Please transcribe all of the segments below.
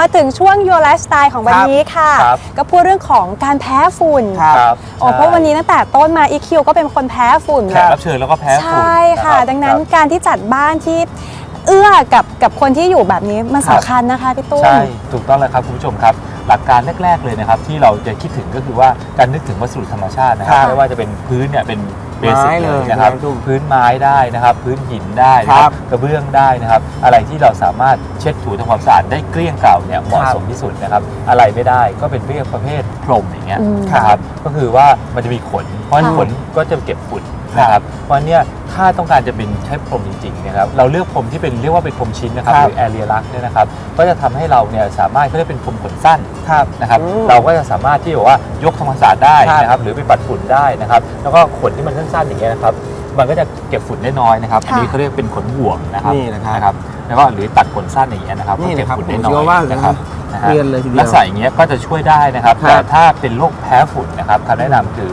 มาถึงช่วง Your Lifestyle ของวันนี้ค่ะ ครับก็พูดเรื่องของการแพ้ฝุ่นครับครับโอ้เพราะวันนี้ตั้งแต่ต้นมา EQ ก็เป็นคนแพ้ฝุ่นแขกรับเชิญแล้วก็แพ้ใชฝุ่น่ค่ะ รับดังนั้นครับ การที่จัดบ้านที่เอื้อกับกับคนที่อยู่แบบนี้มันครับ สำคัญนะคะพี่ตุ้ม ใช่ถูกต้องแล้วครับคุณผู้ชมครับ หลักการแรก ๆ เลยนะครับที่เราจะคิดถึงก็คือว่าการนึกถึงวัสดุธรรมชาตินะครับครับไม่ว่าจะเป็นพื้นเนี่ยเป็น เบสิกไม้เลเลยยนะครับไม้ตุ้มพื้นไม้ได้นะครับ พื้นหินได้นะคครัรับบกระเบื้องได้นะครับ อะไรที่เราสามารถเช็ดถูทำความสะอาดได้เกลี้ยงเกล่าเนี่ยเหมาะครับสมที่สุดนะครับ อะไรไม่ได้ก็เป็นเรียกประเภทพรมอย่างเงี้ยอืมนะครับ ก็คือว่ามันจะมีขน เพราะฉะนั้นค่ะขนก็จะเก็บฝุ่นนะครับ เพราะฉะนั้นเนี่ย ถ้าต้องการจะเป็นใช้พรมจริงๆเนะครับเราเลือกพรมที่เป็นเรียกว่าเป็นพรมชิ้นนะครับครัหบรือแอเรียลักเนี่ยนะครับก็จะทำให้เราเนี่ยสามารถเขาเรียกเป็นพรมขนสั้นครับนะครับอืมเราก็จะสามารถที่แบบว่ายกทำความสะอาดได้ครับนะครับหรือไปปัดฝุ่นได้นะครับแล้วก็ขนที่มันสั้นๆอย่างเงี้ยนะครับมันก็จะเก็บฝุ่นได้น้อยนะครับอันนี้ค่ะเขาเรียกเป็นขนห่วงนะครับนี่นะครับนะครับแล้วก็หรือตัดขนสั้นอย่างเงี้ยนะครับนี่ก็เก็บนะครับฝุ่นผมได้น้เชื่ออยว่านะนะคครัรับบนะฮะเรียนเลยทีเดียวลักษณะอย่างเงี้ยก็จะช่วยได้นะครับครับแต่ถ้าเป็นโรคแพ้ฝุ่นนะครับคำแนะนำคือ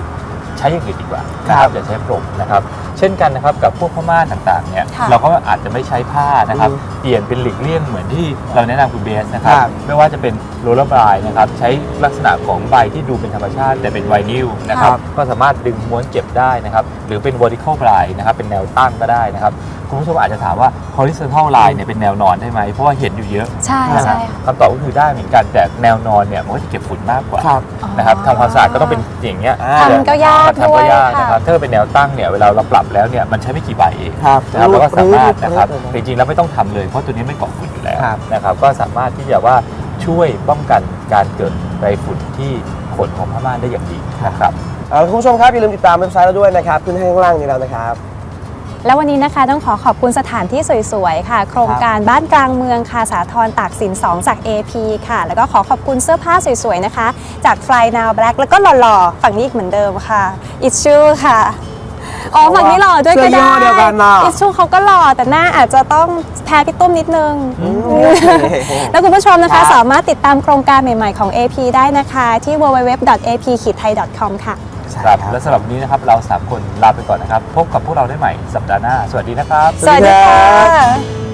ใช้อย่างอื่นดีกว่านะคครัรับบอย่าใช้พรมนะครับ เช่นกันนะครับกับพวกผ้าม่านต่างๆเนี่ยค่ะเราก็อาจจะไม่ใช้ผ้านะครับอืมเปลี่ยนเป็นหลีกเลี่ยงเหมือนที่เราแนะนำคุณเบสนะครับครับไม่ว่าจะเป็นโรลเลอร์บรายนะครับใช้ลักษณะของใบที่ดูเป็นธรรมชาติ แต่เป็นไวนิลนะครับครับก็สามารถดึงม้วนเก็บได้นะครับหรือเป็น vertical line นะครับเป็นแนวตั้งก็ได้นะครับ คุณผู้ชมอาจจะถามว่า horizontal line เนี่ยเป็นแนวนอนได้ไหมเพราะว่าเห็นอยู่เยอะใช่นะใช่ฮะคำตอบก็คือได้เหมือนกันแต่แนวนอนเนี่ยมันก็จะเก็บฝุ่นมากกว่าครับนะครับทำความสะอาดก็ต้องเป็นอย่างเงี้ยอ่าทำก็ยากทำด้วก็ยยากค่ะ นะครับถ้าเป็นแนวตั้งเนี่ยเวลาเราปรับแล้วเนี่ยมันใช้ไม่กี่ใบเอง ครับนะครับแล้วก็สามารถนะครับรูดๆจริงๆแล้วไม่ต้องทำเลยเพราะตัวนี้ไม่ก่อฝุ่นอยู่แล้วครับ นะครับก็สามารถที่จะว่าช่วยป้องกันการเกิดไรฝุ่นที่ขนของผ้าม่านได้อย่างดีนะครับ เอาคุณผู้ชมครับอย่าลืมติดตามเว็บไซต์เราด้วยนะครับขึ้นให้ข้างล่างนี้แล้วนะครับ แล้ววันนี้นะคะต้องขอขอบคุณสถานที่สวยๆ ค่ะ โครงการบ้านกลางเมืองค่ะสาทรตากสิน 2 จาก AP ค่ะ แล้วก็ขอขอบคุณเสื้อผ้าสวยๆ นะคะ จาก Fly Now Black แล้วก็หล่อๆ ฝั่งนี้อีกเหมือนเดิมค่ะอิชชูค่ะ อ๋อฝั่งนี้หล่อด้วยก็เสื้อได้ย่อเดียวกันน่ะ อิชชูเขาก็หล่อแต่หน้าอาจจะต้องแพ้พี่ตุ้มนิดนึง แล้วคุณผู้ชมนะครัคะบ สามารถติดตามโครงการใหม่ ๆ ของ AP ได้นะคะ ที่ www.ap-thai.com ค่ะ ครับและสำหรับวันนี้นะครับเราสามคนลาไปก่อนนะครับ พบกับพวกเราได้ใหม่สัปดาห์หน้า สวัสดีนะครับ สวัสดีค่ะ